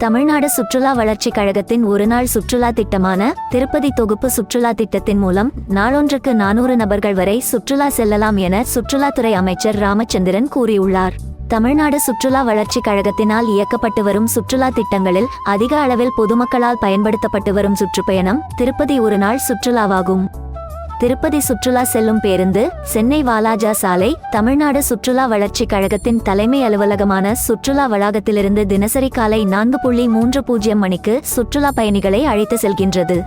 தமிழ்நாடு சுற்றுலா வளர்ச்சிக் கழகத்தின் ஒருநாள் சுற்றுலா திட்டமான திருப்பதி தொகுப்பு சுற்றுலா திட்டத்தின் மூலம் நாளொன்றுக்கு நானூறு நபர்கள் வரை சுற்றுலா செல்லலாம் என சுற்றுலாத்துறை அமைச்சர் ராமச்சந்திரன் கூறியுள்ளார். தமிழ்நாடு சுற்றுலா வளர்ச்சிக் கழகத்தினால் இயக்கப்பட்டு வரும் சுற்றுலா திட்டங்களில் அதிக அளவில் பொதுமக்களால் பயன்படுத்தப்பட்டு வரும் சுற்றுப்பயணம் திருப்பதி ஒருநாள் சுற்றுலாவாகும். திருப்பதி சுற்றுலா செல்லும் பேருந்து சென்னை வாலாஜா சாலை தமிழ்நாடு சுற்றுலா வளர்ச்சிக் கழகத்தின் தலைமை அலுவலகமான சுற்றுலா வளாகத்திலிருந்து தினசரி காலை நான்கு புள்ளி மூன்று பூஜ்ஜியம் மணிக்கு சுற்றுலா பயணிகளை அழைத்து செல்கின்றது.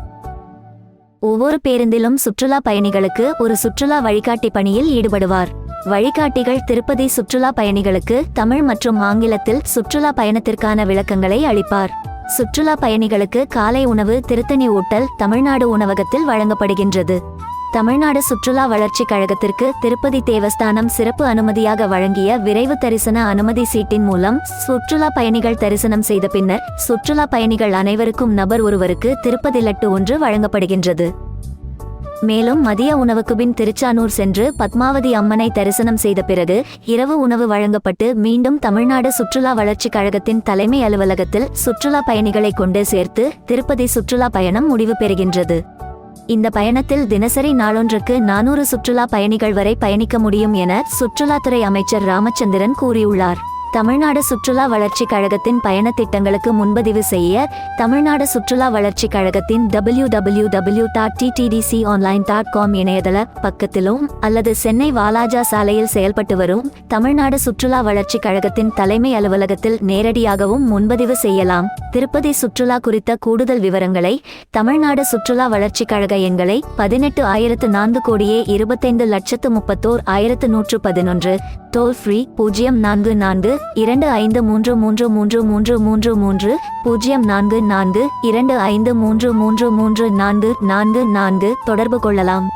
ஒவ்வொரு பேருந்திலும் சுற்றுலா பயணிகளுக்கு ஒரு சுற்றுலா வழிகாட்டி பணியில் ஈடுபடுவார். வழிகாட்டிகள் திருப்பதி சுற்றுலா பயணிகளுக்கு தமிழ் மற்றும் ஆங்கிலத்தில் சுற்றுலா பயணத்திற்கான விளக்கங்களை அளிப்பார். சுற்றுலா பயணிகளுக்கு காலை உணவு திருத்தணி ஊட்டல் தமிழ்நாடு உணவகத்தில் வழங்கப்படுகின்றது. தமிழ்நாடு சுற்றுலா வளர்ச்சிக் கழகத்திற்கு திருப்பதி தேவஸ்தானம் சிறப்பு அனுமதியாக வழங்கிய விரைவு தரிசன அனுமதி சீட்டின் மூலம் சுற்றுலா பயணிகள் தரிசனம் செய்த பின்னர் சுற்றுலா பயணிகள் அனைவருக்கும் நபர் ஒருவருக்கு திருப்பதி லட்டு ஒன்று வழங்கப்படுகின்றது. மேலும் மதிய உணவுக்கு பின் திருச்சானூர் சென்று பத்மாவதி அம்மனை தரிசனம் செய்த பிறகு இரவு உணவு வழங்கப்பட்டு மீண்டும் தமிழ்நாடு சுற்றுலா வளர்ச்சிக் கழகத்தின் தலைமை அலுவலகத்தில் சுற்றுலா பயணிகளை கொண்டு சேர்த்து திருப்பதி சுற்றுலா பயணம் முடிவு பெறுகின்றது. இந்த பயணத்தில் தினசரி நாளொன்றுக்கு நானூறு சுற்றுலா பயணிகள் வரை பயணிக்க முடியும் என சுற்றுலாத்துறை அமைச்சர் ராமச்சந்திரன் கூறியுள்ளார். தமிழ்நாடு சுற்றுலா வளர்ச்சிக் கழகத்தின் பயணத் திட்டங்களுக்கு முன்பதிவு செய்ய தமிழ்நாடு சுற்றுலா வளர்ச்சிக் கழகத்தின் W W W dot TTDC online dot com இணையதள பக்கத்திலும் அல்லது சென்னை வாலாஜா சாலையில் செயல்பட்டு வரும் தமிழ்நாடு சுற்றுலா வளர்ச்சிக் கழகத்தின் தலைமை அலுவலகத்தில் நேரடியாகவும் முன்பதிவு செய்யலாம். திருப்பதி சுற்றுலா குறித்த கூடுதல் விவரங்களை தமிழ்நாடு சுற்றுலா வளர்ச்சிக் கழக எண்களை பதினெட்டு ஆயிரத்து நான்கு கோடியே இருபத்தைந்து லட்சத்து முப்பத்தோர் ஆயிரத்து நூற்று பதினொன்று டோல் ஃப்ரீ பூஜ்ஜியம் நான்கு நான்கு இரண்டு ஐந்து மூன்று மூன்று மூன்று மூன்று மூன்று மூன்று பூஜ்ஜியம் நான்கு நான்கு இரண்டு ஐந்து மூன்று மூன்று மூன்று நான்கு நான்கு நான்கு தொடர்பு கொள்ளலாம்.